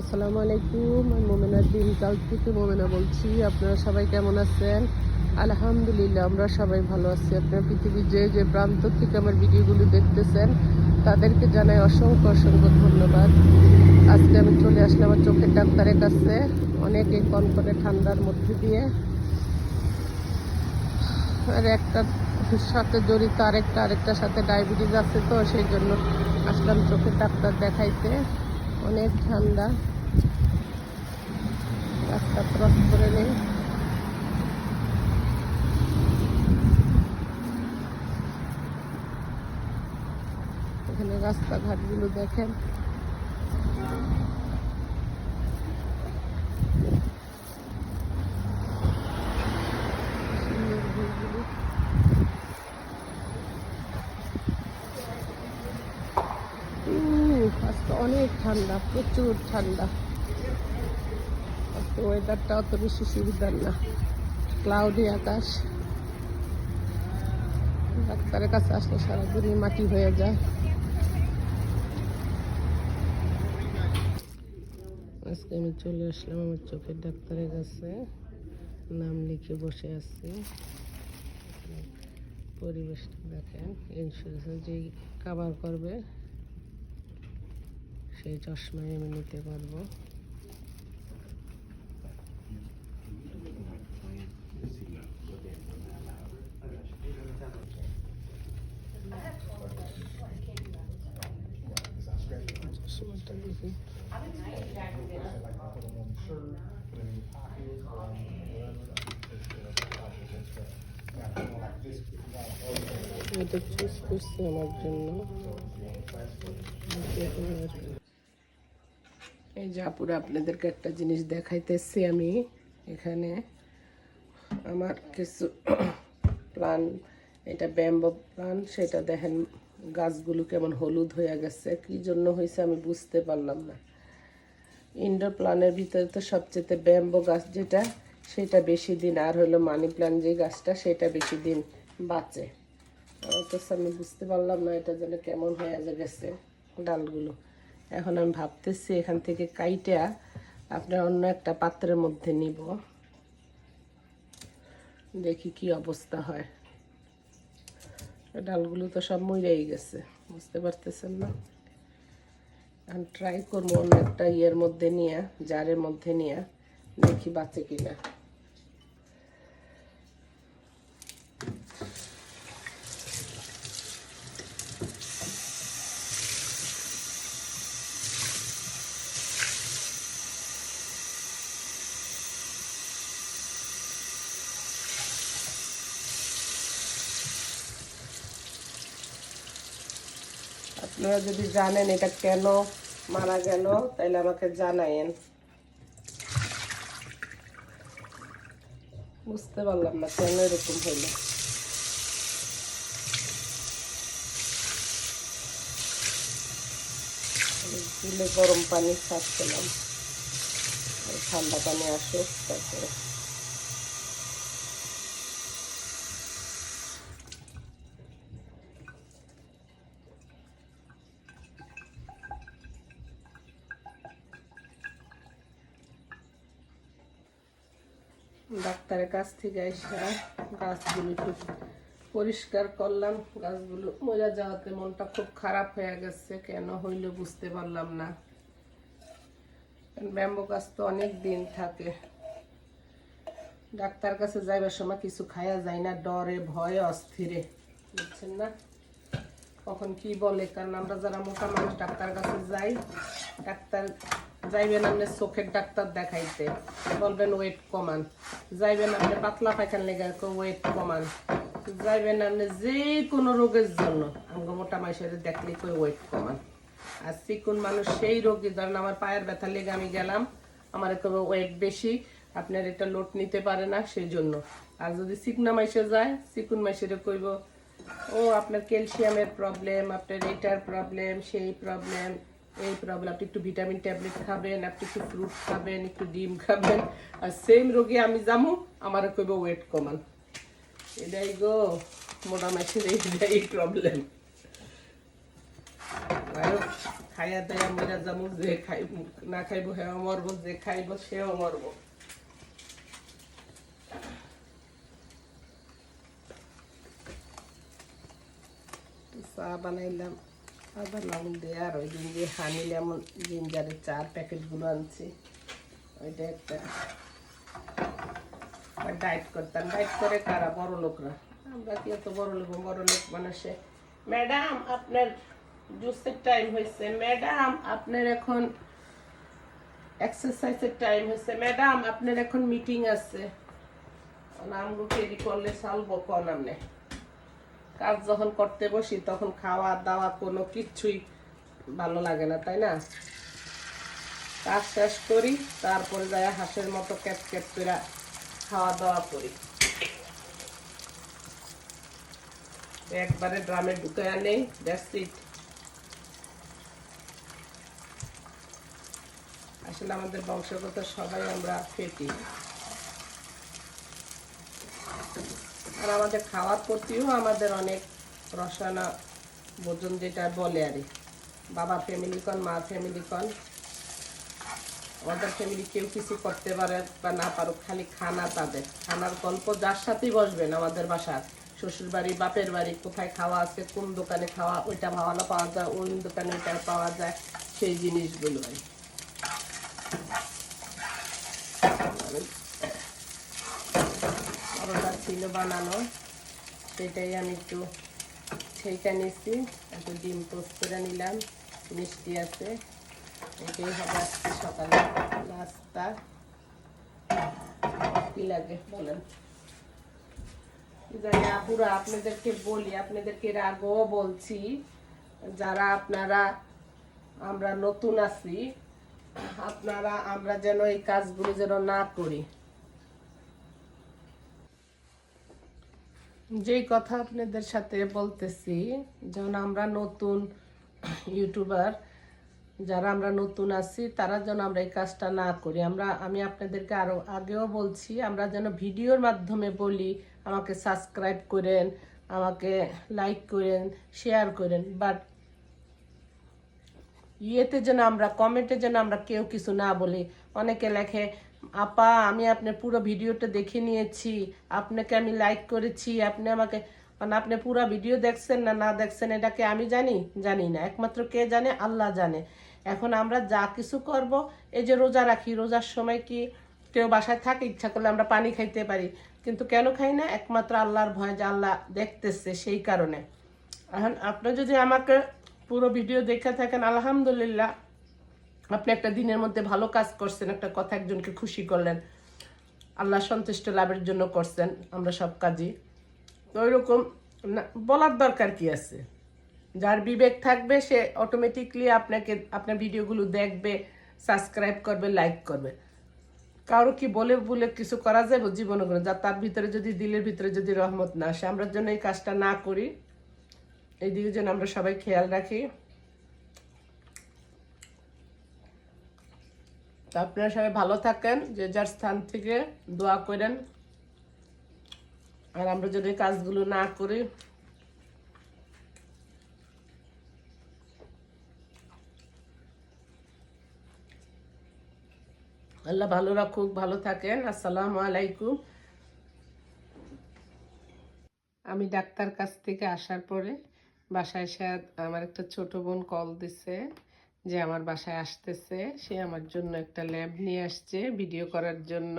আসসালামু আলাইকুম, আমি মোমেনা দিনকাল থেকে মোমেনা বলছি। আপনারা সবাই কেমন আছেন? আলহামদুলিল্লাহ, আমরা সবাই ভালো আছি। আপনারা পৃথিবীর যে যে প্রান্ত থেকে আমার ভিডিওগুলো দেখতেছেন, তাদেরকে জানাই অসংখ্য অসংখ্য ধন্যবাদ। আজকে আমি চলে আসলাম আমার চোখের ডাক্তারের কাছে, অনেক এই কনকনে ঠান্ডার মধ্যে দিয়ে। আর একটা সাথে জড়িত আরেকটা, আরেকটার সাথে ডায়াবেটিস আছে তো, সেই জন্য আসলাম চোখের ডাক্তার দেখাইতে। অনেক ঠান্ডা। রাস্তা ক্রস করে নেই। এখানে রাস্তাঘাটগুলো দেখেন। অনেক ঠান্ডা, প্রচুর ঠান্ডা। আজকে ওয়েদারটা অত বেশি সুবিধার না। ক্লাউডি আকাশ। ডাক্তারের কাছে আসলে সারাদিনই মাটি হয়ে যায়। আজকে আমি চলে আসলাম আমার চোখের ডাক্তারের কাছে। নাম লিখে বসে আছি। পরিবেশটা দেখেন ইন্স্যুরেন্স যেই কাভার করবে সেই চশমাই আমি নিতে পারব। চশমাটা দেখি এটা চুজ আমার জন্য। এই যে আপনাদেরকে একটা জিনিস দেখাইতেছি আমি। এখানে আমার কিছু প্লান, এটা ব্যাম্বো প্লান, সেটা দেখেন গাছগুলো কেমন হলুদ হয়ে গেছে। কি জন্য হয়েছে আমি বুঝতে পারলাম না। ইনডোর প্লানের ভিতরে তো সবচেয়ে ব্যাম্বো গাছ যেটা, সেটা বেশি দিন, আর হলো মানি প্লান যে গাছটা, সেটা বেশি দিন বাঁচে। অথচ আমি বুঝতে পারলাম না এটা যেন কেমন হয়ে গেছে ডালগুলো। এখন আমি ভাবতেছি এখান থেকে কাইটা আপনার অন্য একটা পাত্রের মধ্যে নিব। দেখি কি অবস্থা হয়। ডালগুলো তো সব মরেই গেছে, বুঝতে পারতেছেন না? এখন ট্রাই করব অন্য একটা ইয়ের মধ্যে নিয়ে, জারের মধ্যে নিয়ে, দেখি বাঁচে কিনা। আপনারা যদি জানেন এটা কেন মারা গেল, তাহলে আমাকে জানাইন বুঝতে পারলাম না কেন এরকম হইল। গরম পানি খাচ্ছিলাম ঠান্ডা পানি আসুক, তারপরে। ডাক্তারের কাছ থেকে এসে গাছগুলো একটু পরিষ্কার করলাম। গাছগুলো মজা যাওয়াতে মনটা খুব খারাপ হয়ে গেছে। কেন হইল বুঝতে পারলাম না। ব্যাম্বো গাছ তো অনেক দিন থাকে। ডাক্তার কাছে যাইবার সময় কিছু খায়া যায় না, ডরে, ভয়ে, অস্থিরে। বুঝছেন না? কখন কি বলে? কারণ আমরা যারা মোটা মানুষ, ডাক্তার কাছে যাই, ডাক্তার যাইবেন আপনি চোখের ডাক্তার দেখাইতে। বলবেন ওয়েট কমান। যাইবেন আপনি পাতলা পায়খান লেগে ওয়েট কমান। যাইবেন আপনি যে কোনো রোগের জন্য। আমাকে মোটা মানুষের দেখলে কই ওয়েট কমান। আর চিকুন মানুষ সেই রোগী, ধরেন আমার পায়ের ব্যথা লেগে আমি গেলাম, আমার কবে ওয়েট বেশি, আপনার এটা লোড নিতে পারে না সেই জন্য আর যদি চিকনা মাইসে যায় চিকুন মাইসের কইব, ও, আপনার ক্যালসিয়ামের প্রবলেম, আপনার এটার প্রবলেম, সেই প্রবলেম। এই প্রবলেম আপনি একটু ভিটামিন ট্যাবলেট খাবেন, আপনি একটু ফ্রুট খাবেন, একটু ডিম খাবেন। আর সেম রোগী আমি যাব আমার কইব ওয়েট কমান। এটাই গো, মোটা মাছের এইটাই প্রবলেম খাইয়া দেয়া মইরা যাব যে খাইব, না খাইব হেও মরবো, যে খাইব সেও মরবো। চা বানাইলাম। আবার লবণ দিয়ে আর ওই দিন যে হানি লেমন জিঞ্জারের চার প্যাকেটগুলো আনছি, ওইটা একটা ডায়েট করতাম। ডায়েট করে কারা? বড় লোকরা। আমরা কি এত বড় লোক? বড় লোক মানুষে ম্যাডাম আপনার জুসের টাইম হয়েছে। ম্যাডাম আপনার এখন এক্সারসাইজের টাইম হয়েছে। ম্যাডাম আপনার এখন মিটিং আছে। আমগো কেরি করলে সালবো কন আমনে। কাজ যখন করতে বসি, তখন খাওয়া দাওয়া কোনো কিচ্ছুই ভালো লাগে না, তাই না? কাজ শেষ করি, তারপরে যায় হাঁসের মতো ক্যাপ ক্যাপ করে খাওয়া দাওয়া করি। একবারে ড্রামে ঢুকে নেই, দ্যাটস আসলে আমাদের বংশগত সবাই আমরা ফেটি। আর আমাদের খাওয়ার প্রতিও আমাদের অনেক রসায়না ভোজন যেটা বলে আর বাবা ফ্যামিলি কন, মা ফ্যামিলি কন আমাদের ফ্যামিলি কেউ কিছু করতে পারে বা না পারুক, খালি খানা তাদের। খানার গল্প যার সাথেই বসবেন আমাদের বাসার। শ্বশুর বাড়ি, বাপের বাড়ি, কোথায় খাওয়া আছে, কোন দোকানে খাওয়া, ওইটা ভালো পাওয়া যায়, ওই দোকানে ওইটা পাওয়া যায়, সেই জিনিসগুলো আর ছিল বানানো, সেটাই আমি একটু ছেঁকা নিচ্ছি একটু ডিম পোস্ট করে নিলাম, মিষ্টি আছে। এটাই হবে আজকে সকালে নাস্তা। কি লাগে বলেন? জানি আপুরা, আপনাদেরকে বলি, আপনাদেরকে এর আগেও বলছি। যারা আপনারা, আমরা নতুন আছি, আপনারা, আমরা যেন এই কাজগুলো যেন না করি। যেই কথা আপনাদের সাথে বলতেছি, যেমন আমরা নতুন ইউটিউবার, যারা আমরা নতুন আছি, তারা যেন আমরা এই কাজটা না করি। আমরা, আমি আপনাদেরকে আরও আগেও বলছি, আমরা যেন ভিডিওর মাধ্যমে বলি, আমাকে সাবস্ক্রাইব করেন, আমাকে লাইক করেন, শেয়ার করেন, বাট ইয়েতে যেন আমরা, কমেন্টে যেন আমরা কেউ কিছু না বলি। অনেকে লেখে আপা, আমি আপনার পুরো ভিডিওটা দেখে নিয়েছি। আপনাকে আমি লাইক করেছি। আপনি আমাকে মানে আপনি পুরো ভিডিও দেখছেন না না দেখছেন এটাকে আমি জানি? জানি না। একমাত্র কে জানে? আল্লাহ জানে। এখন আমরা যা কিছু করব, এই যে রোজা রাখি, রোজার সময় কি কেউ বাসায় থাকে, ইচ্ছা করলে আমরা পানি খাইতে পারি, কিন্তু কেন খাই না? একমাত্র আল্লাহর ভয় যে আল্লাহ দেখতেছে সেই কারণে। এখন আপনি যদি আমাকে পুরো ভিডিও দেখে থাকেন, আলহামদুলিল্লাহ আপনি একটা দিনের মধ্যে ভালো কাজ করছেন, একটা কথা একজনকে খুশি করলেন, আল্লাহ সন্তুষ্ট লাভের জন্য করছেন, আমরা সব কাজই। তো ওইরকম বলার দরকার কি আছে? যার বিবেক থাকবে, সে অটোমেটিকলি আপনাকে, আপনার ভিডিওগুলো দেখবে সাবস্ক্রাইব করবে লাইক করবে। কারও কি বলে বলে কিছু করা যাবে জীবনে করে যা তার ভিতরে যদি, দিলের ভিতরে যদি রহমত না আসে, আমরা যেন এই কাজটা না করি এই দিকে যেন আমরা সবাই খেয়াল রাখি। তা আপনারা সবাই ভালো থাকেন, যে যার স্থান থেকে দোয়া করেন। আর আমরা যদি কাজগুলো না করি। আল্লাহ ভালো রাখুক, ভালো থাকেন। আসসালামু আলাইকুম। আমি ডাক্তার কাছ থেকে আসার পরে বাসায় এসে আমার একটা ছোট বোন কল দিছে। যে আমার বাসায় আসতেছে সে আমার জন্য একটা ল্যাব নিয়ে আসছে ভিডিও করার জন্য।